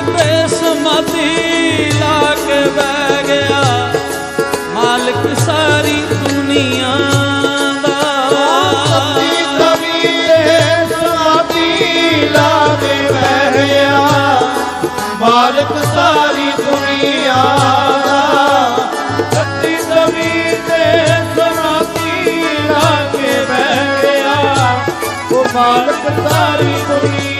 ਬੇਸਮਤੀ ਲਾ ਕੇ ਬਹਿ ਗਿਆ। ਮਾਲਕ ਸਾਰੀ ਦੁਨੀਆ ਮਾਲਕ ਸਾਰੀ ਦੁਨੀਆ ਦਾ। ਸੱਚੀ ਜ਼ਮੀਨ ਤੇ ਸਮਾਤੀ ਲਾ ਕੇ ਬਹਿ ਗਿਆ। ਉਹ ਮਾਲਕ ਸਾਰੀ ਦੁਨੀਆ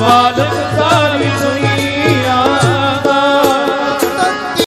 मालिक